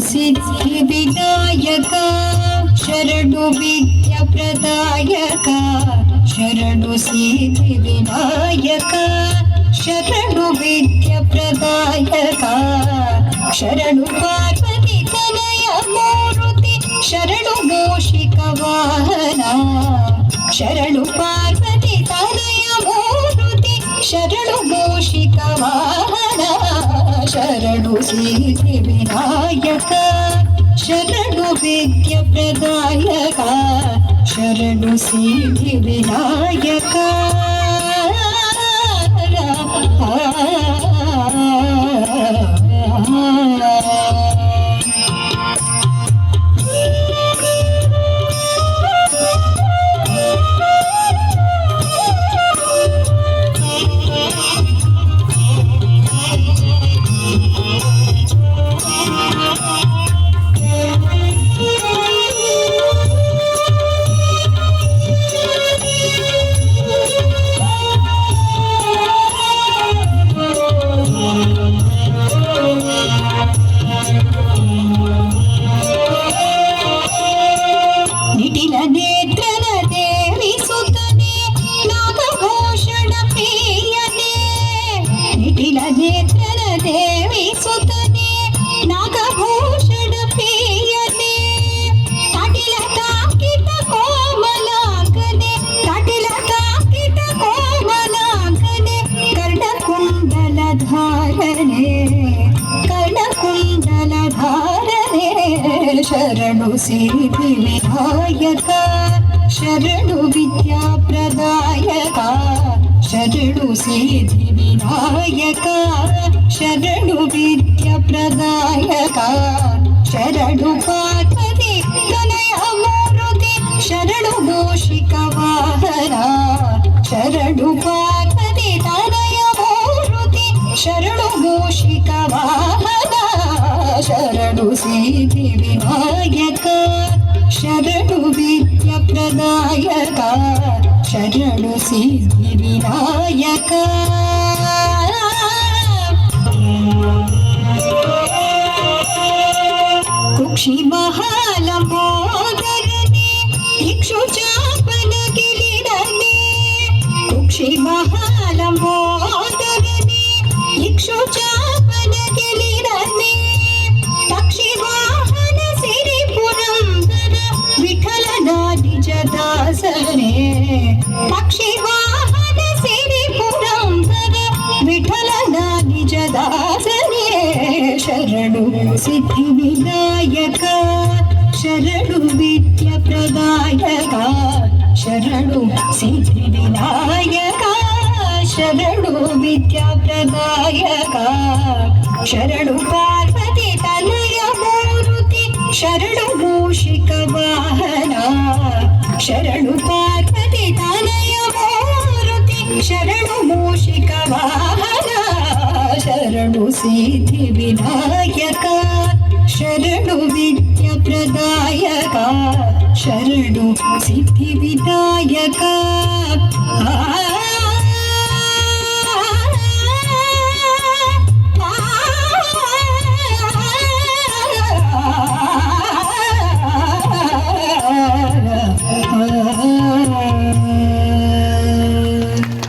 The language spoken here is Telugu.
सिद्धि विनायक शरणु विद्या प्रदायक शरणु सिद्धि विनायक शरणु विद्या प्रदायक शरणु पार्वती तनय मूर्ति शरणु मूषिक वाहना शरणु पार्वती तनय मूर्ति शरणु मूषिक वाहना శరణు సిద్ధి వినాయక శరణు విద్య ప్రదాయక శరణు సిద్ధి వినాయక ధారణే కణకుండల ధారణే శరణు సిరి వినాయక శరణు విద్యా ప్రదాయక శరణు సిరి వినాయక శరణు విద్య ప్రదాయక శరణు పాఠది శరణు ఘోషిక వాహన శరణు పా శరణు శ్రీ వినాయక శరణు విద్య ప్రదాయక శరణు సిద్ధి వినాయక కుక్షి మహాలమోదరణి ఇక్షు చాపన గిరిడని కుక్షి మహాలమోదరణి ఇక్షు చా వాసనే శరణు సిద్ధి వినాయక శరణు విద్య ప్రదాయక శరణు సిద్ధి వినాయక శరణు విద్య ప్రదాయక శరణు పార్వతి తనయ మూర్తి శరణు మూషిక వాహన శరణు పార్వతి తనయ మూర్తి శరణు మూషిక వాహన. ಶರಣು ಸಿದ್ಧಿ ವಿನಾಯಕ ಶರಣು ವಿದ್ಯ ಪ್ರದಾಯಕ ಶರಣು ಸಿದ್ಧಿ ವಿನಾಯಕ ಆ